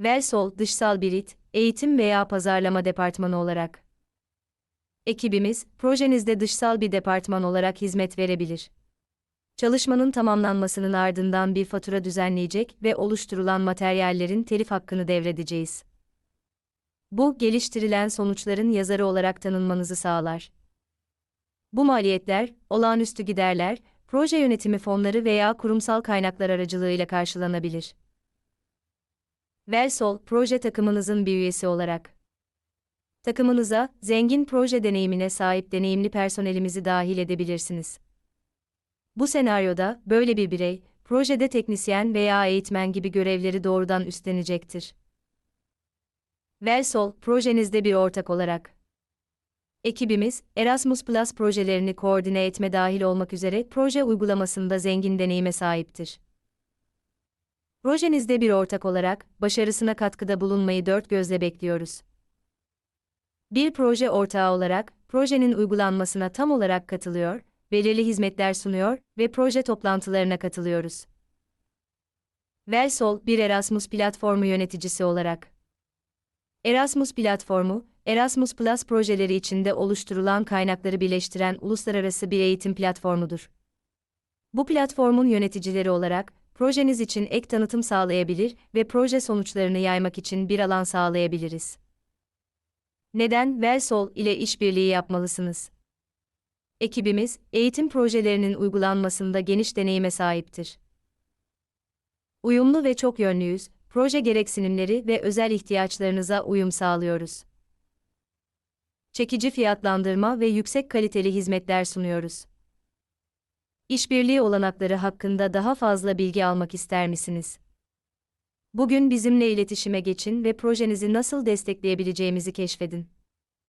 Versol Dışsal Birit, Eğitim veya Pazarlama Departmanı olarak. Ekibimiz, projenizde dışsal bir departman olarak hizmet verebilir. Çalışmanın tamamlanmasının ardından bir fatura düzenleyecek ve oluşturulan materyallerin telif hakkını devredeceğiz. Bu, geliştirilen sonuçların yazarı olarak tanınmanızı sağlar. Bu maliyetler, olağanüstü giderler, proje yönetimi fonları veya kurumsal kaynaklar aracılığıyla karşılanabilir. Versol, proje takımınızın bir üyesi olarak. Takımınıza, zengin proje deneyimine sahip deneyimli personelimizi dahil edebilirsiniz. Bu senaryoda, böyle bir birey, projede teknisyen veya eğitmen gibi görevleri doğrudan üstlenecektir. Versol, projenizde bir ortak olarak. Ekibimiz, Erasmus Plus projelerini koordine etme dahil olmak üzere proje uygulamasında zengin deneyime sahiptir. Projenizde bir ortak olarak, başarısına katkıda bulunmayı dört gözle bekliyoruz. Bir proje ortağı olarak, projenin uygulanmasına tam olarak katılıyor, belirli hizmetler sunuyor ve proje toplantılarına katılıyoruz. Versol, bir Erasmus platformu yöneticisi olarak. Erasmus platformu, Erasmus Plus projeleri içinde oluşturulan kaynakları birleştiren uluslararası bir eğitim platformudur. Bu platformun yöneticileri olarak, projeniz için ek tanıtım sağlayabilir ve proje sonuçlarını yaymak için bir alan sağlayabiliriz. Neden Versol ile işbirliği yapmalısınız? Ekibimiz, eğitim projelerinin uygulanmasında geniş deneyime sahiptir. Uyumlu ve çok yönlüyüz, proje gereksinimleri ve özel ihtiyaçlarınıza uyum sağlıyoruz. Çekici fiyatlandırma ve yüksek kaliteli hizmetler sunuyoruz. İşbirliği olanakları hakkında daha fazla bilgi almak ister misiniz? Bugün bizimle iletişime geçin ve projenizi nasıl destekleyebileceğimizi keşfedin.